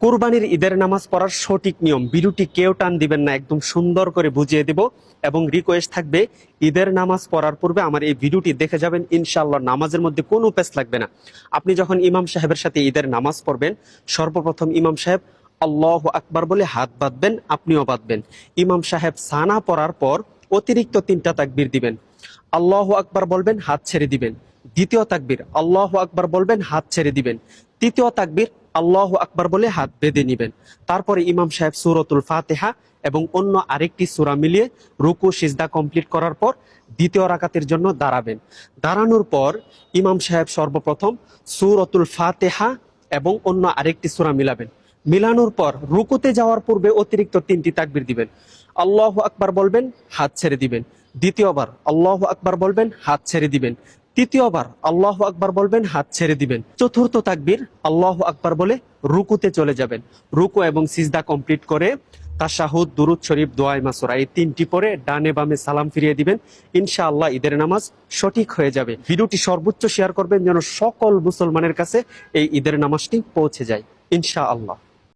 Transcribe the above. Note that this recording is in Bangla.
কোরবানির ঈদের নামাজ পড়ার সঠিক নিয়ম, বিরুটি কেউ টান দিবেন না, একদম সুন্দর করে বুঝিয়ে দেব এবং রিকোয়েস্ট থাকবে, ঈদের নামাজ পড়ার পূর্বে আমার এই ভিডিওটি দেখে যাবেন, ইনশাআল্লাহ নামাজের মধ্যে কোনো পেস লাগবে না। আপনি যখন ইমাম সাহেবের সাথে ঈদের নামাজ পড়বেন, সর্বপ্রথম ইমাম সাহেব আল্লাহ আকবার বলে হাত বাঁধবেন, আপনিও বাঁধবেন। ইমাম সাহেব সানা পড়ার পর অতিরিক্ত তিনটা তাকবির দিবেন। আল্লাহ আকবার বলবেন, হাত ছেড়ে দিবেন। দ্বিতীয় তাকবির, আল্লাহ আকবার বলবেন, হাত ছেড়ে দিবেন। তৃতীয় তাকবির, আল্লাহ আকবার বলে হাত বেঁধে নিবেন। তারপরে ইমাম সাহেব সুরতুল ফাতেহা এবং অন্য আরেকটি সূরা মিলিয়ে রুকু, সিজদা কমপ্লিট করার পর দ্বিতীয় রাকাতের জন্য দাঁড়াবেন। দাঁড়ানোর পর ইমাম সাহেব সর্বপ্রথম সুরতুল ফাতেহা এবং অন্য আরেকটি সূরা মিলাবেন। মিলানোর পর রুকুতে যাওয়ার পূর্বে অতিরিক্ত তিনটি তাকবির দিবেন। আল্লাহ আকবার বলবেন, হাত ছেড়ে দিবেন। দ্বিতীয়বার আল্লাহ আকবার বলবেন, হাত ছেড়ে দিবেন। তৃতীয়বার আল্লাহ আকবার বলবেন, হাত ছেড়ে দিবেন। চতুর্থ তাকবীর আল্লাহ আকবার বলে রুকুতে চলে যাবেন। রুকু এবং সিজদা কমপ্লিট করে তাশাহুদ, দুরুদ শরীফ দোয়াই মাসুরা এই তিনটি পরে ডানে বামে সালাম ফিরিয়ে দিবেন। ইনশাআল্লাহ ঈদের নামাজ সঠিক হয়ে যাবে। ভিডিওটি সর্বোচ্চ শেয়ার করবেন যেন সকল মুসলমানের কাছে এই ঈদের নামাজটি পৌঁছে যায়। ইনশাআল্লাহ।